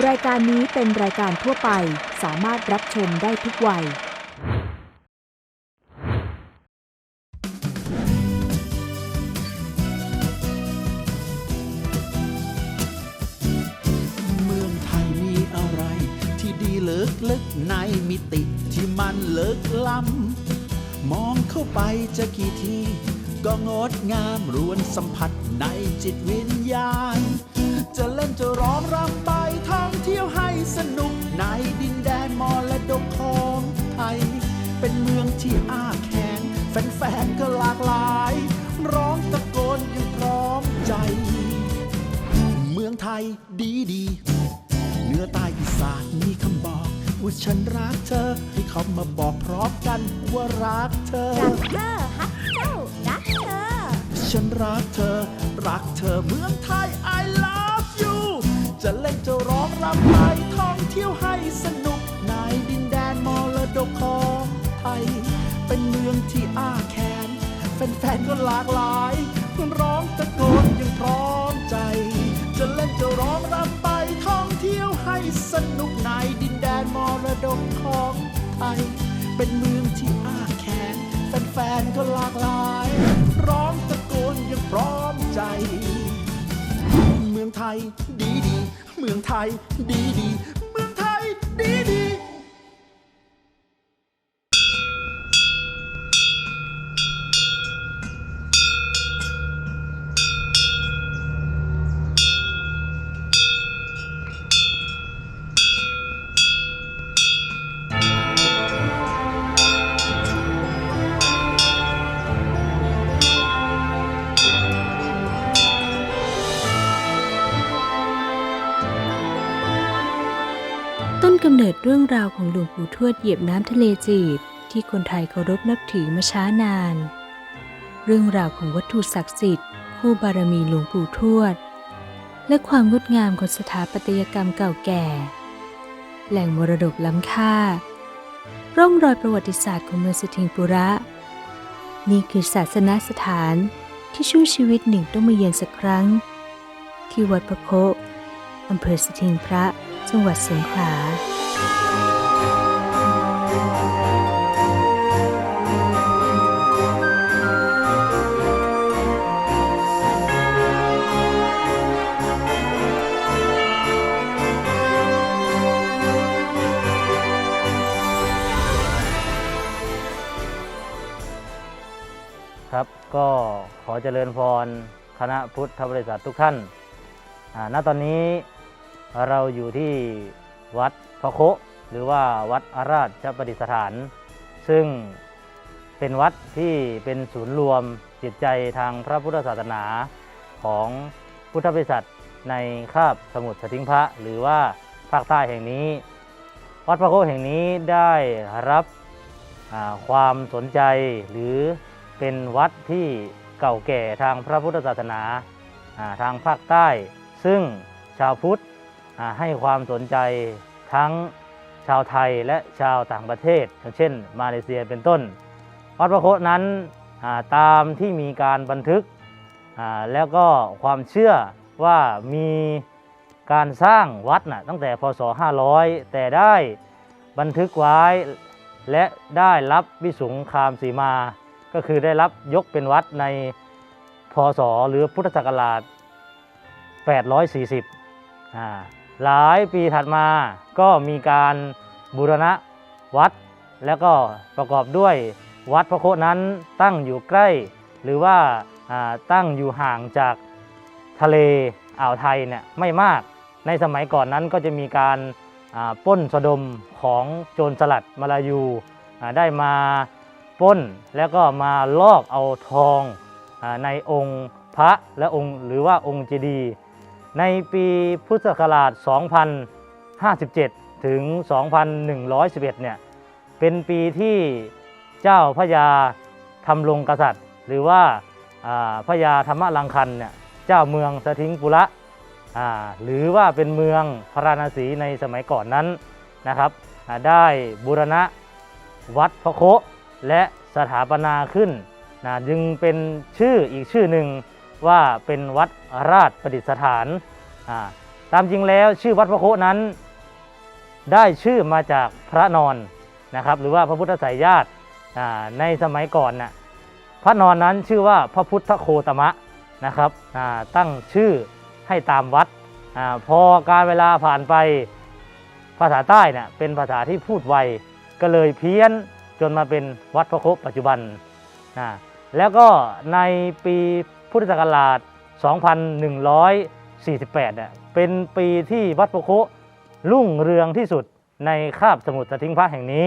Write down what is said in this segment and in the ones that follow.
รายการนี้เป็นรายการทั่วไปสามารถรับชมได้ทุกวัย เมืองไทยมีอะไรที่ดีเลิกลึกในมิติที่มันเลิกล้ำมองเข้าไปจะกี่ที ก็งดงามรวนสัมผัสในจิตวิญญาณ จะเล่นจะร้องรำไปท่องเที่ยวให้สนุกในดินแดนมรดกของไทย เป็นเมืองที่อ้าแขนแฟนๆก็หลากหลาย ร้องตะโกนอยังพร้อมใจ เมืองไทยดีดีเหนือใต้อีสานมีคำบอกว่าฉันรักเธอ ให้เขามาบอกพร้อมกันว่ารักเธอ รักเธอฮักเจ้ารักเธอ ฉันรักเธอ รักเธอเมืองไทย I love you จะเล่นจะร้องรำไปท่องเที่ยวให้สนุก ในดินแดนมรดกของไทย เป็นเมืองที่อ้าแขนแฟนๆก็หลากหลายร้องตะโกนยังพร้อมใจ จะเล่นจะร้องรำไปท่องเที่ยวให้สนุกในดินแดนมรดกของไทย เป็นเมืองที่อ้าแขนแฟนๆก็หลากหลาย พร้อมใจ เมืองไทยดีดี เมืองไทยดีดี ของหลวงปู่ทวดเหยียบน้ำทะเลจีดที่คนไทยเคารพนับถือมาช้านาน เรื่องราวของวัตถุศักดิ์สิทธิ์คู่บารมีหลวงปู่ทวด และความงดงามของสถาปัตยกรรมเก่าแก่ แหล่งมรดกล้ำค่า ร่องรอยประวัติศาสตร์ของเมืองสถิงปุระ นี่คือศาสนสถานที่ช่วงชีวิตหนึ่งต้องมาเยือนสักครั้ง ที่วัดพระโคอำเภอสถิงพระจังหวัดสงขลา ก็ขอเจริญพรคณะพุทธบริษัททุกท่านณตอนนี้เราอยู่ที่วัดพระโคหรือว่าวัดอาราชประดิษฐาน ซึ่งเป็นวัดที่เป็นศูนย์รวมจิตใจทางพระพุทธศาสนาของพุทธบริษัทในคาบสมุทรสทิงพระหรือว่าภาคใต้แห่งนี้ วัดพระโคแห่งนี้ได้รับความสนใจหรือ เป็นวัดที่เก่าแก่ทางพระพุทธศาสนาทางภาคใต้ ซึ่งชาวพุทธให้ความสนใจทั้งชาวไทยและชาวต่างประเทศอย่างเช่น มาเลเซียเป็นต้น วัดพระโคนั้นตามที่มีการบันทึกแล้วก็ความเชื่อว่ามีการสร้างวัดนะตั้งแต่พศ 500 แต่ได้บันทึกไว้และได้รับวิสุงคามสีมา ก็คือได้รับยกเป็นวัดในพศหรือพุทธศักราช 840อ่าหลายปีถัดมาก็มีการบูรณะวัด แล้วก็ประกอบด้วยวัดพระโคนั้นตั้งอยู่ใกล้ หรือว่าาตั้งอยู่ห่างจากทะเลอ่าวไทยเนี่ยไม่มากในสมัยก่อนนั้นก็จะมีการาป้นสะดมของโจรสลัดมาลายูาได้มา ป้น แล้วก็มาลอกเอาทองในองค์พระและองค์หรือว่าองค์เจดีย์ในปีพุทธศักราช 2057 ถึง 2111 เนี่ย เป็นปีที่เจ้าพระยาทำลงกษัตริย์ หรือว่าพระยาธรรมลังคันเนี่ยเจ้าเมืองสถิงปุระหรือว่าเป็นเมืองพระราณสีในสมัยก่อนนั้นนะครับได้บูรณะวัดพระโค และสถาปนาขึ้นนะจึงเป็นชื่ออีกชื่อหนึ่งว่าเป็นวัดราชประดิษฐานตามจริงแล้วชื่อวัดพระโคนั้น ได้ชื่อมาจากพระนอนนะครับหรือว่าพระพุทธสายญาติในสมัยก่อนน่ะพระนอนนั้นชื่อว่าพระพุทธโคตมะนะครับตั้งชื่อให้ตามวัดอพอการเวลาผ่านไปภาษาใต้เนี่ยเป็นภาษาที่พูดไวก็เลยเพี้ยน จนมาเป็นวัดพระโคปัจจุบันนะแล้วก็ในปีพุทธศักราช 2148เนี่ยเป็นปีที่วัดพระโครุ่งเรืองที่สุดในคาบสมุทรสทิงพระแห่งนี้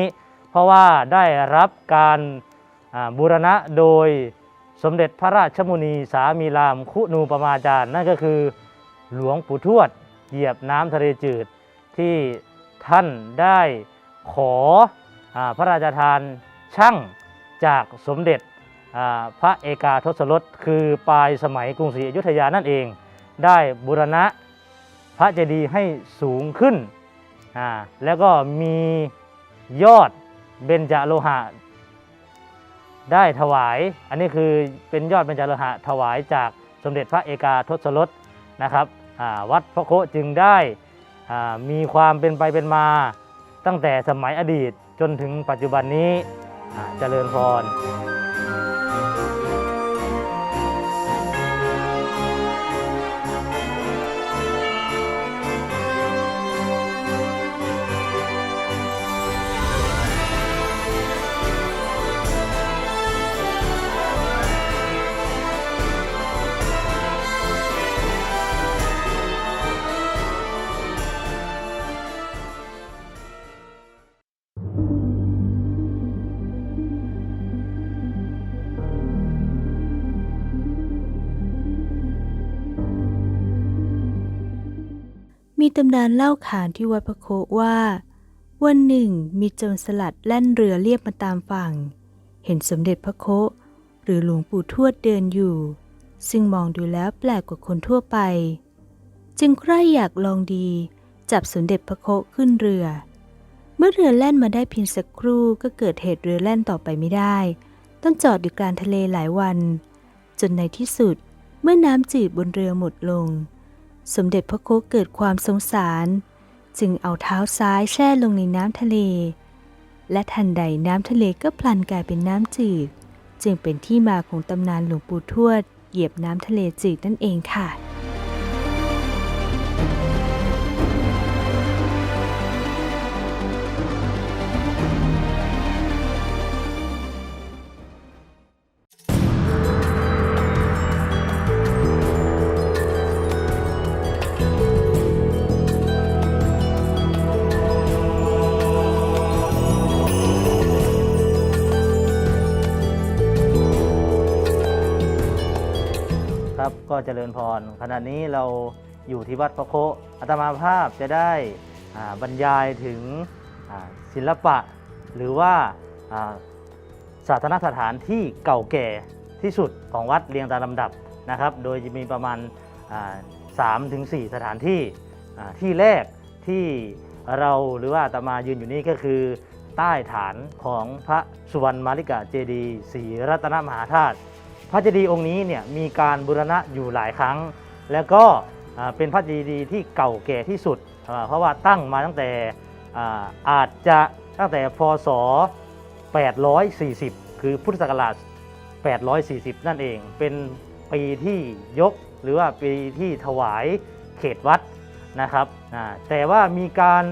เพราะว่าได้รับการบูรณะโดยสมเด็จพระราชมุนีสามีรามคุนูปมาจารย์ นั่นก็คือหลวงปู่ทวดเหยียบน้ำทะเลจืดที่ท่านได้ขอ พระราชทานช่างจากสมเด็จพระเอกาทศรสคือปลายสมัยกรุงศรีอยุธยานั่นเอง ได้บูรณะพระเจดีย์ให้สูงขึ้น แล้วก็มียอดเบญจโลหะ ได้ถวาย อันนี้คือเป็นยอดเบญจโลหะถวายจากสมเด็จพระเอกาทศรสนะครับวัดพระโคจึงได้มีความเป็นไปเป็นมาตั้งแต่สมัยอดีต จนถึงปัจจุบันนี้เจริญพร ตำนานเล่าขานที่วัดพระโคว่า วันหนึ่งมีโจรสลัดแล่นเรือเรียบมาตามฝั่ง เห็นสมเด็จพระโคหรือหลวงปู่ทวดเดินอยู่ ซึ่งมองดูแล้วแปลกกว่าคนทั่วไป จึงใคร่อยากลองดี จับสมเด็จพระโคขึ้นเรือ เมื่อเรือแล่นมาได้เพียงสักครู่ก็เกิดเหตุเรือแล่นต่อไปไม่ได้ ต้องจอดอยู่กลางทะเลหลายวัน จนในที่สุดเมื่อน้ำจืดบนเรือหมดลง สมเด็จพระโคเกิดความสงสาร จึงเอาเท้าซ้ายแช่ลงในน้ำทะเล และทันใดน้ำทะเลก็พลันกลายเป็นน้ำจืด จึงเป็นที่มาของตำนานหลวงปู่ทวด เหยียบน้ำทะเลจืดนั่นเองค่ะ ก็เจริญพร ขณะนี้เราอยู่ที่วัดพระโคอาตมาภาพจะได้บรรยายถึงศิลปะ หรือว่าอ่าศาสนสถานที่เก่าแก่ที่สุดของวัดเรียงตามลำดับนะครับ โดยจะมีประมาณสามถึงสสถานที่ที่แรกที่เราหรือว่าอาตมายืนอยู่นี้ก็คือ ใต้ฐานของพระสุวรรณมาริกาเจดีศรีรัตนมหาธาตุ พระเจดีย์องค์นี้เนี่ยมีการบูรณะอยู่หลายครั้ง แล้วก็เป็นพระเจดีย์ที่เก่าแก่ที่สุด เพราะว่าตั้งมาตั้งแต่อาจจะตั้งแต่พศ 840 คือพุทธศักราช 840 นั่นเอง เป็นปีที่ยกหรือว่าปีที่ถวายเขตวัดนะครับแต่ว่ามีการ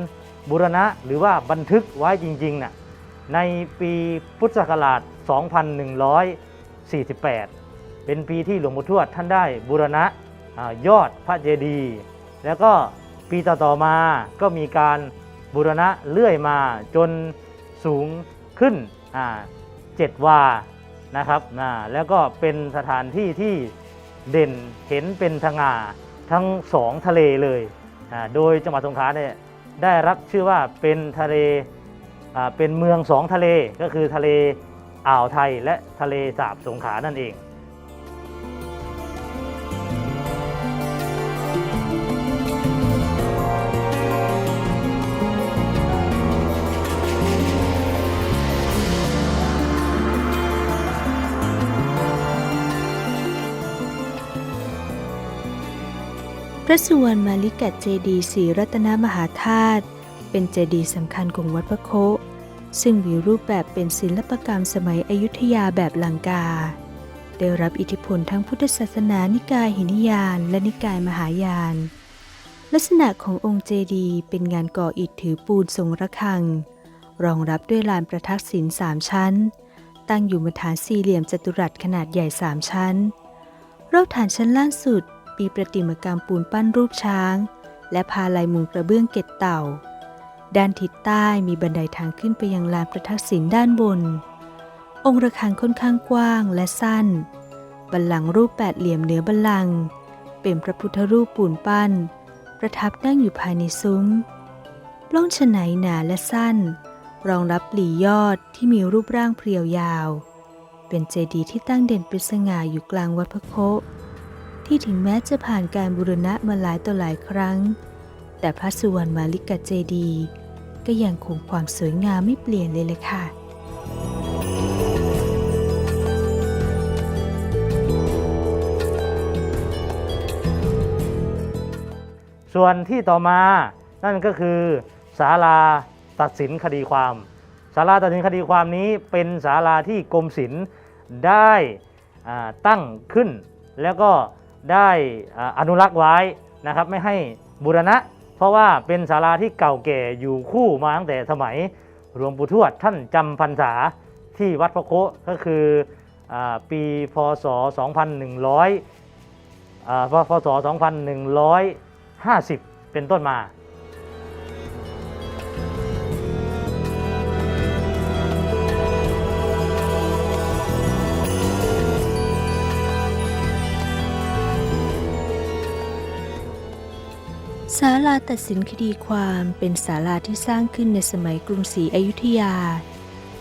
บูรณะหรือว่าบันทึกไว้จริงๆน่ะในปีพุทธศักราช 2148 เป็นปีที่หลวงปู่ทวดท่านได้บูรณะยอดพระเจดีย์แล้วก็ปีต่อๆมาก็มีการบูรณะเลื่อยมาจนสูงขึ้นเจ็ดวานะครับแล้วก็เป็นสถานที่ที่เด่นเห็นเป็นทง่าทั้งสองทะเลเลยโดยจังหวัดสงขลาเนี่ยได้รับชื่อว่าเป็นทะเลเป็นเมืองสองทะเลก็คือทะเล อ่าวไทยและทะเลสาบสงขลานั่นเองพระสุวรรณมาลิกัดเจดีศรีรัตนมหาธาตุเป็นเจดีย์สำคัญของวัดพระโค ซึ่งมีรูปแบบเป็นศิลปกรรมสมัยอยุธยาแบบลังกา ได้รับอิทธิพลทั้งพุทธศาสนานิกายหินยานและนิกายมหายาน ลักษณะขององค์เจดีย์เป็นงานก่ออิฐถือปูนทรงระฆัง รองรับด้วยลานประทักษิณสามชั้น ตั้งอยู่บนฐานสี่เหลี่ยมจัตุรัสขนาดใหญ่สามชั้น รอบฐานชั้นล่างสุดมีประติมากรรมปูนปั้นรูปช้าง และพาลายมุงกระเบื้องเกตเต่า ด้านทิศใต้มีบันไดทางขึ้นไปยังลานประทักษิณด้านบน องค์ระฆังค่อนข้างกว้างและสั้น บัลลังก์รูปแปดเหลี่ยมเหนือบัลลังก์เป็นพระพุทธรูปปูนปั้น ประทับนั่งอยู่ภายในซุ้มปล้องฉไนหนาและสั้น รองรับปลียอดที่มีรูปร่างเพรียวยาว เป็นเจดีย์ที่ตั้งเด่นเป็นสง่าอยู่กลางวัดพระโคที่ถึงแม้จะผ่านการบูรณะมาหลายต่อหลายครั้ง แต่พระสุวรรณมาลิกาเจดีย์ ก็ยังคงความสวยงามไม่เปลี่ยนเลยเลยค่ะส่วนที่ต่อมานั่นก็คือศาลาตัดสินคดีความศาลาตัดสินคดีความนี้เป็นศาลาที่กรมศิลป์ได้ตั้งขึ้น แล้วก็ได้อนุรักษ์ไว้นะครับ ไม่ให้บูรณะ ราะว่าเป็นศาลาที่เก่าแก่อยู่คู่มาตั้งแต่สมัยหลวงปู่ทวดท่านจำพรรษาที่วัดพระโคก็คืออปีพศ 2100พศ 2150 เป็นต้นมาาลาตัดสินคดีความเป็นศาลาที่สร้างขึ้นในสมัยกรุงศรีอยุธยา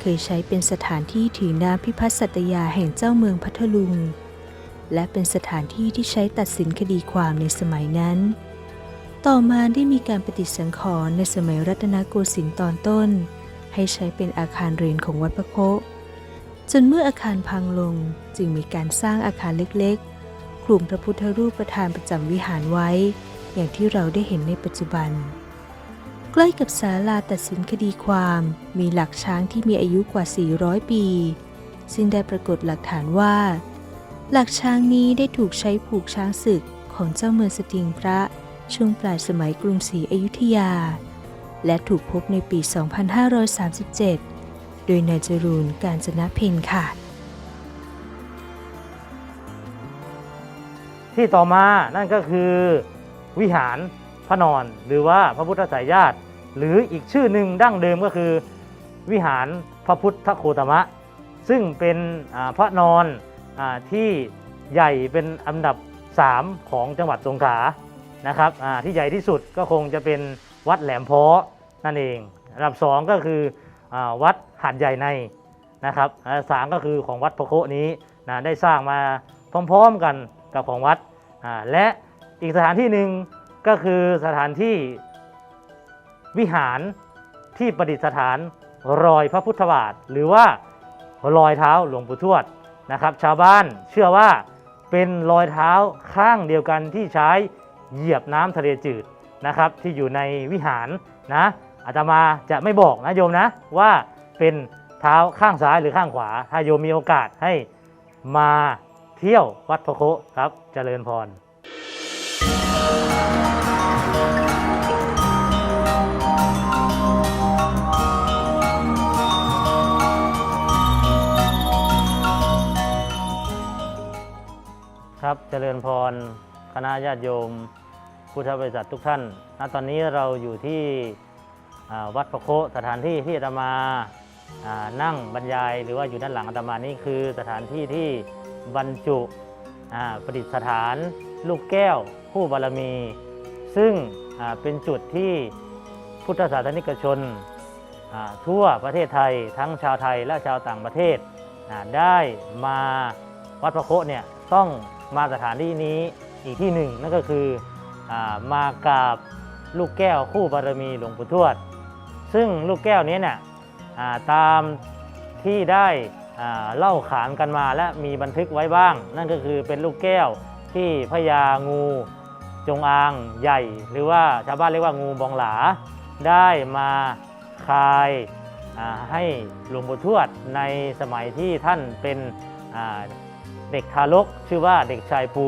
เคยใช้เป็นสถานที่ถือน้ำพิพัฒน์สัตยาแห่งเจ้าเมืองพัทลุง และเป็นสถานที่ที่ใช้ตัดสินคดีความในสมัยนั้น ต่อมาได้มีการปฏิสังขรณ์ในสมัยรัตนโกสินทร์ตอนต้น ให้ใช้เป็นอาคารเรียนของวัดพระโคจนเมื่ออาคารพังลงจึงมีการสร้างอาคารเล็กๆคลุมพระพุทธรูปประธานประจำวิหารไว้ อย่างที่เราได้เห็นในปัจจุบัน ใกล้กับศาลาตัดสินคดีความมีหลักช้างที่มีอายุกว่า 400 ปี ซึ่งได้ปรากฏหลักฐานว่า หลักช้างนี้ได้ถูกใช้ผูกช้างศึกของเจ้าเมืองสติงพระช่วงปลายสมัยกรุงศรีอยุธยา และถูกพบในปี 2537 โดยนายจรูนการจนะเพนค่ะ ที่ต่อมานั่นก็คือ วิหารพระนอน หรือว่าพระพุทธสายญาติ หรืออีกชื่อหนึ่งดั้งเดิมก็คือ วิหารพระพุทธโคตมะ ซึ่งเป็นพระนอนอที่ใหญ่เป็นอันดับ 3 ของจังหวัดสงขลานะครับที่ใหญ่ที่สุดก็คงจะเป็นวัดแหลมเพาะนั่นเองอันดับ 2 ก็คืออวัดหาดใหญ่ในนะครับอันสามก็คือของวัดพระโคนี้นะได้สร้างมาพร้อมๆกันกับของวัดและ อีกสถานที่หนึ่งก็คือสถานที่วิหารที่ประดิษฐานรอยพระพุทธบาท หรือว่ารอยเท้าหลวงปู่ทวดนะครับ ชาวบ้านเชื่อว่าเป็นรอยเท้าข้างเดียวกันที่ใช้เหยียบน้ำทะเลจืดนะครับ ที่อยู่ในวิหารนะอาตมาจะไม่บอกนะโยมนะว่าเป็นเท้าข้างซ้ายหรือข้างขวา ถ้าโยมมีโอกาสให้มาเที่ยววัดพระโคครับเจริญพร เจริญพร คณะญาติโยม พุทธบริษัททุกท่าน ณ ตอนนี้เราอยู่ที่วัดพระโคสถานที่ที่อาตมานั่งบรรยาย หรือว่าอยู่ด้านหลังอาตมานี่คือสถานที่ที่บรรจุประดิษฐาน ลูกแก้วคู่บารมี ซึ่งเป็นจุดที่พุทธศาสนิกชนทั่วประเทศไทยทั้งชาวไทยและชาวต่างประเทศได้มาวัดพระโคเนี่ยต้อง มาสถานที่นี้อีกที่หนึ่งนั่นก็คืออมากราบลูกแก้วคู่บารมีหลวงปู่ทวด ซึ่งลูกแก้วนี้เนี่ยตามที่ได้เล่าขานกันมาและมีบันทึกไว้บ้าง นั่นก็คือเป็นลูกแก้วที่พญางูจงอางใหญ่ หรือว่าชาวบ้านเรียกว่างูบองหลา ได้มาคายให้หลวงปู่ทวดในสมัยที่ท่านเป็น เด็กทารกชื่อว่าเด็กชายปู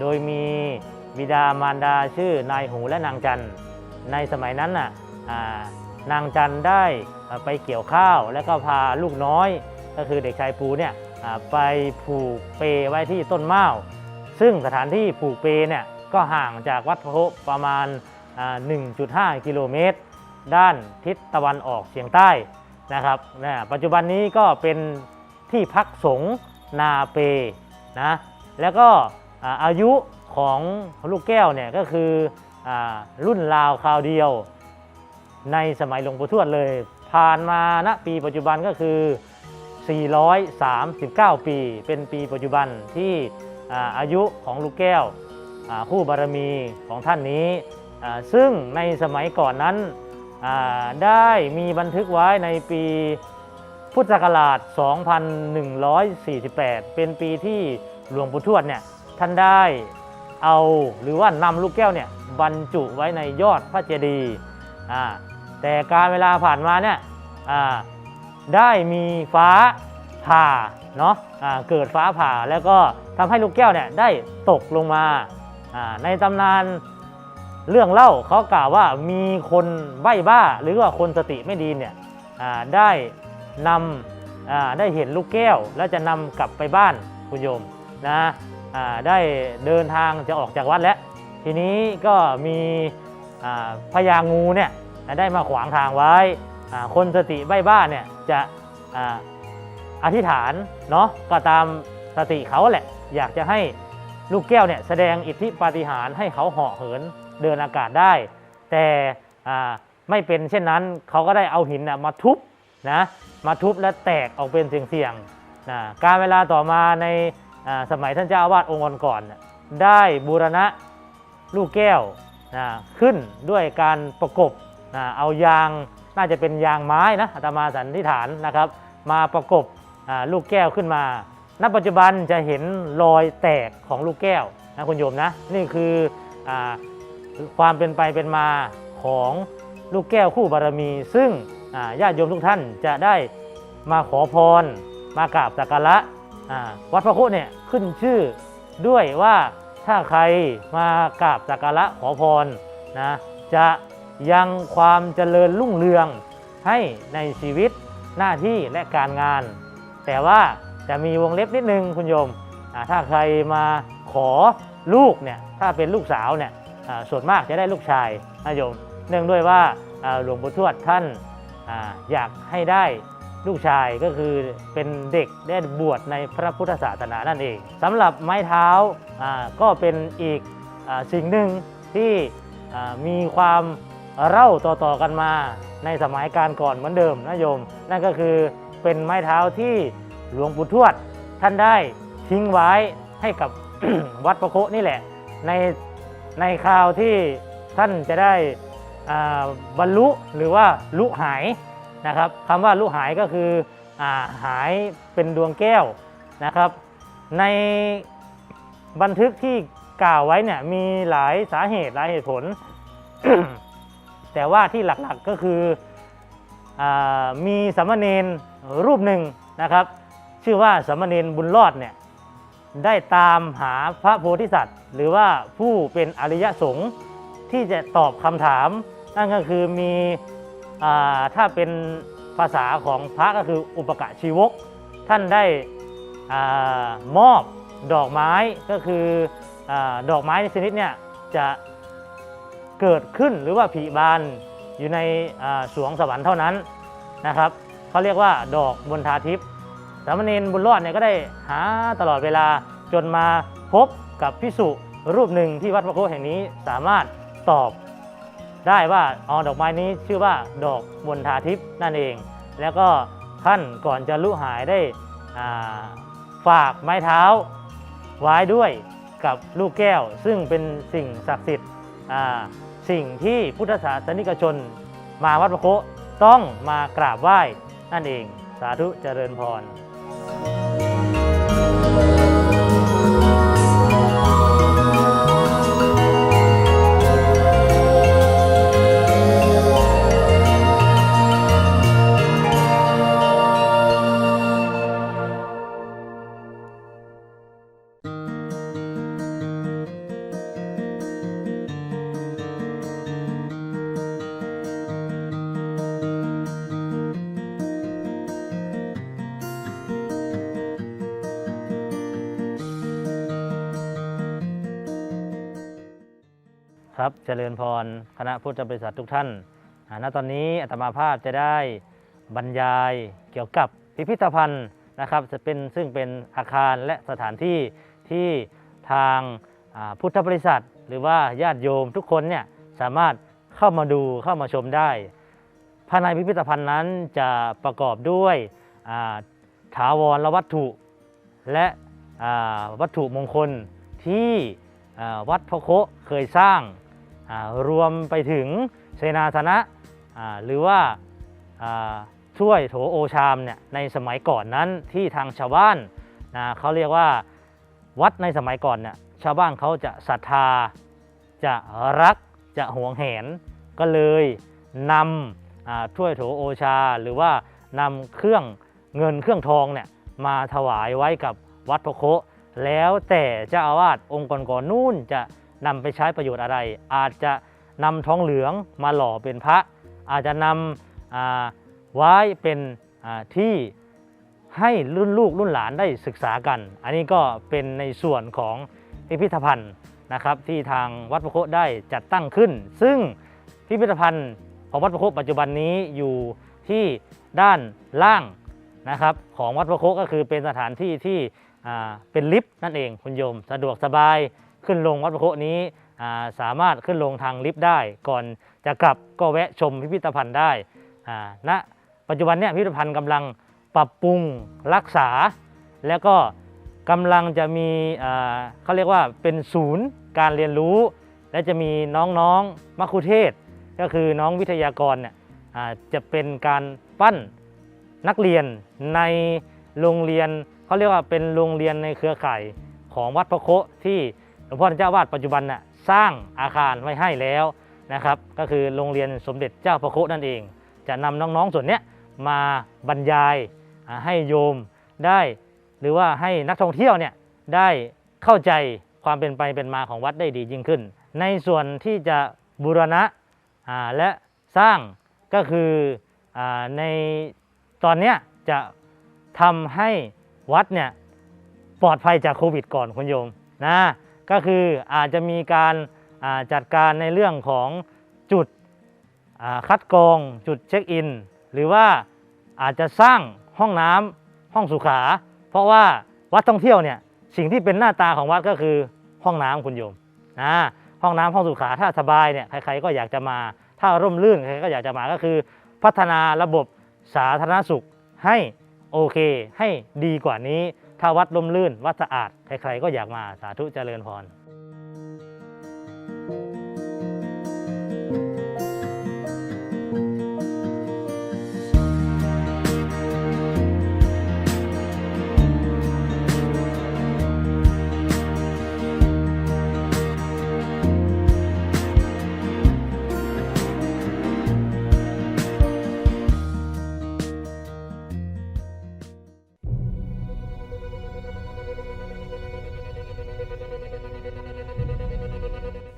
โดยมีบิดามารดาชื่อนายหูและนางจัน ในสมัยนั้นน่ะนางจันได้ไปเกี่ยวข้าว แล้วก็พาลูกน้อย ก็คือเด็กชายปูเนี่ยไปผูกเปไว้ที่ต้นเม้า ซึ่งสถานที่ผูกเปเนี่ยก็ห่างจากวัดพระโพประมาณอ่า1.5 กิโลเมตร ด้านทิศตะวันออกเฉียงใต้นะครับนะปัจจุบันนี้ก็เป็นที่พักสงฆ์ นาเปนะแล้วก็อายุของลูกแก้วเนี่ยก็คืออรุ่นราวคราวเดียว ในสมัยหลวงปู่ทวดเลย ผ่านมาณปีปัจจุบันก็คือ 439 ปี เป็นปีปัจจุบันที่อ่าอายุของลูกแก้วคู่บารมีของท่านนี้ซึ่งในสมัยก่อนนั้นได้มีบันทึกไว้ในปี พุทธศักราช 2148 เป็นปีที่หลวงปู่ทวดเนี่ยท่านได้เอาหรือว่านำลูกแก้วเนี่ยบรรจุไว้ในยอดพระเจดีย์อ่าแต่การเวลาผ่านมาเนี่ยอ่าได้มีฟ้าผ่าเนาะอ่าเกิดฟ้าผ่าแล้วก็ทำให้ลูกแก้วเนี่ยได้ตกลงมาอ่าในตำนานเรื่องเล่าเขากล่าวว่ามีคนใบ้บ้าหรือว่าคนสติไม่ดีเนี่ยอ่าได้ นำได้เห็นลูกแก้ว แล้วจะนำกลับไปบ้านคุณโยมนะได้เดินทางจะออกจากวัดแล้ว ทีนี้ก็มีพญางูเนี่ยได้มาขวางทางไว้ คนสติใบ้บ้าเนี่ยจะอธิษฐานเนาะก็ตามสติเขาแหละ อยากจะให้ลูกแก้วเนี่ยแสดงอิทธิปาฏิหาริย์ให้เขาเหาะเหินเดินอากาศได้ แต่ไม่เป็นเช่นนั้นเขาก็ได้เอาหินนะมาทุบนะ มาทุบและแตกออกเป็นเสียงๆนะการเวลาต่อมาในสมัยท่านเจ้าอาวาสองค์ก่อนได้บูรณะลูกแก้วนะขึ้นด้วยการประกบนะเอายางน่าจะเป็นยางไม้นะอาตมาสันนิษฐานนะครับ มาประกบลูกแก้วขึ้นมา ณ ปัจจุบันจะเห็นรอยแตกของลูกแก้วนะคุณโยมนะนี่คืออความเป็นไปเป็นมาของลูกแก้วคู่บารมี ซึ่ง ญาติโยมทุกท่านจะได้มาขอพร มากราบสักการะวัดพระโคเนี่ยขึ้นชื่อด้วยว่าถ้าใครมากราบสักการะขอพรนะจะยังความเจริญรุ่งเรืองให้ในชีวิตหน้าที่และการงาน แต่ว่าจะมีวงเล็บนิดนึงคุณโยม ถ้าใครมาขอลูกเนี่ยถ้าเป็นลูกสาวเนี่ยส่วนมากจะได้ลูกชายนะโยม เนื่องด้วยว่าหลวงปู่ทวดท่าน อยากให้ได้ลูกชายก็คือเป็นเด็กได้บวชในพระพุทธศาสนานั่นเองสำหรับไม้เท้าก็เป็นอีกอสิ่งหนึ่งที่มีความเล่าต่อๆกันมาในสมัยการก่อนเหมือนเดิมนะโยม นั่นก็คือเป็นไม้เท้าที่หลวงปู่ทวด ท่านได้ทิ้งไว้ให้กับ วัดประโคนี่แหละ ในในคราวที่ท่านจะได้ บรรลุหรือว่าลุหายนะครับคำว่าลุหายก็คืออหายเป็นดวงแก้วนะครับ ในบันทึกที่กล่าวไว้เนี่ยมีหลายสาเหตุหลายเหตุผล แต่ว่าที่หลักๆก็คืออมีสามเณรรูปหนึ่งนะครับ ชื่อว่าสามเณรบุญรอดเนี่ยได้ตามหาพระโพธิสัตว์ หรือว่าผู้เป็นอริยสงฆ์ที่จะตอบคำถาม นั่นก็คือมีอถ้าเป็นภาษาของพระก็คืออุปกะชีวก ท่านได้อมอบดอกไม้ก็คืออดอกไม้ชนิดเนี่ยจะเกิดขึ้นหรือว่าผลิบานอยู่ในสวงสวรรค์เท่านั้นนะครับเขาเรียกว่าดอกบนทาทิพย์สามเณรบุญรอดเนี่ยก็ได้หาตลอดเวลาจนมาพบกับพิสุรูปหนึ่งที่วัดพระโคแห่งนี้สามารถตอบ ได้ว่าอ๋อดอกไม้นี้ชื่อว่าดอกบนทาทิพย์นั่นเอง แล้วก็ท่านก่อนจะลุหายได้ฝากไม้เท้าไว้ด้วยกับลูกแก้ว ซึ่งเป็นสิ่งศักดิ์สิทธิ์สิ่งที่พุทธศาสนิกชน มาวัดพระโคต้องมากราบไหว้นั่นเอง สาธุเจริญพร ครับเจริญพรคณะพุทธบริษัททุกท่านณตอนนี้อาตมาภาพจะได้บรรยายเกี่ยวกับพิพิธภัณฑ์นะครับ จะเป็นซึ่งเป็นอาคารและสถานที่ที่ทางพุทธบริษัท หรือว่าญาติโยมทุกคนเนี่ยสามารถเข้ามาดูเข้ามาชมได้ ภายในพิพิธภัณฑ์นั้นจะประกอบด้วยถาวรวัตถุ และวัตถุมงคลที่วัดพระโคเคยสร้าง รวมไปถึงเสนาสนะหรือว่าอ่วยโถโอชามเนี่ยในสมัยก่อนนั้นที่ทางชาวบ้านนะเขาเรียกว่าวัดในสมัยก่อนเนี่ยชาวบ้านเขาจะศรัทธาจะรักจะหวงแหน ก็เลยนำอ่วยโถโอชา หรือว่านำเครื่องเงินเครื่องทองเนี่ยมาถวายไว้กับวัดพโคแล้วแต่เจ้าอาวาสองค์ก่อนๆนู่นจะ นำไปใช้ประโยชน์อะไร อาจจะนำทองเหลืองมาหล่อเป็นพระ อาจจะนำอ่าไว้เป็นที่ให้รุ่นลูกรุ่นหลานได้ศึกษากัน อันนี้ก็เป็นในส่วนของพิพิธภัณฑ์นะครับที่ทางวัดพระโคได้จัดตั้งขึ้น ซึ่งพิพิธภัณฑ์ของวัดพระโคปัจจุบันนี้อยู่ที่ด้านล่างนะครับของวัดพระโคก็คือเป็นสถานที่ที่เป็นลิฟต์นั่นเองคุณโยม สะดวกสบาย ขึ้นลงวัดพระโคนี้สามารถขึ้นลงทางลิฟต์ได้ ก่อนจะกลับก็แวะชมพิพิธภัณฑ์ได้อ่าณปัจจุบันเนี่ยพิพิธภัณฑ์กำลังปรับปรุงรักษา แล้วก็กำลังจะมีเขาเรียกว่าเป็นศูนย์การเรียนรู้ และจะมีน้องๆมัคคุเทศก์ก็คือน้องวิทยากรเนี่ยจะเป็นการปั้นนักเรียนในโรงเรียนเขาเรียกว่าเป็นโรงเรียนในเครือข่ายของวัดพระโคที่ หลวงพ่อเจ้าวาดปัจจุบันน่ะสร้างอาคารไว้ให้แล้วนะครับ ก็คือโรงเรียนสมเด็จเจ้าพระโคนั่นเอง จะนำน้องๆส่วนนี้มาบรรยายให้โยมได้หรือว่าให้นักท่องเที่ยวเนี่ยได้เข้าใจความเป็นไปเป็นมาของวัดได้ดียิ่งขึ้น ในส่วนที่จะบูรณะและสร้างก็คืออในตอนนี้จะทำให้วัดเนี่ยปลอดภัยจากโควิดก่อนคุณโยมนะ ก็คืออาจจะมีการาจัดการในเรื่องของจุดคัดกรองจุดเช็คอิน หรือว่าอาจจะสร้างห้องน้ำห้องสุขา เพราะว่าวัดท่องเที่ยวเนี่ยสิ่งที่เป็นหน้าตาของวัดก็คือห้องน้ำคุณโยมนะห้องน้ำห้องสุขาถ้าสบายเนี่ยใครๆก็อยากจะมา ถ้าร่มรื่นใครก็อยากจะมาก็คือ พัฒนาระบบสาธารณสุขให้โอเค ให้ดีกว่านี้ ถ้าวัดล่มลื่น วัดสะอาด ใครๆก็อยากมาสาธุเจริญพร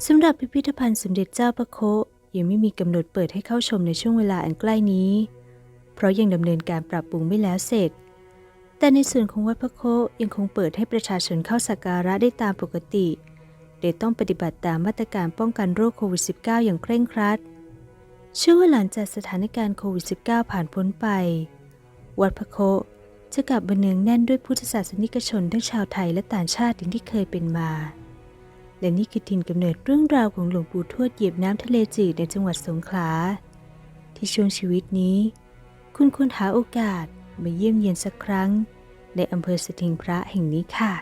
สำหรับพิพิธภัณฑ์สมเด็จเจ้าพระโคยังไม่มีกำหนดเปิดให้เข้าชมในช่วงเวลาอันใกล้นี้ เพราะยังดำเนินการปรับปรุงไม่แล้วเสร็จ แต่ในส่วนของวัดพระโคยังคงเปิดให้ประชาชนเข้าสักการะได้ตามปกติโดยต้องปฏิบัติตามมาตรการป้องกันโรคโควิด -19 อย่างเคร่งครัด เชื่อว่าหลังจากสถานการณ์โควิด -19 ผ่านพ้นไป วัดพระโคจะกลับมาเนืองแน่นด้วยพุทธศาสนิกชนทั้งชาวไทยและต่างชาติอย่างที่เคยเป็นมา และนี่คือถิ่นกำเนิดเรื่องราวของหลวงปู่ทวดเหยียบน้ำทะเลจืดในจังหวัดสงขลา ที่ช่วงชีวิตนี้ คุณควรหาโอกาสมาเยี่ยมเยียนสักครั้ง ในอำเภอสถิงพระแห่งนี้ค่ะ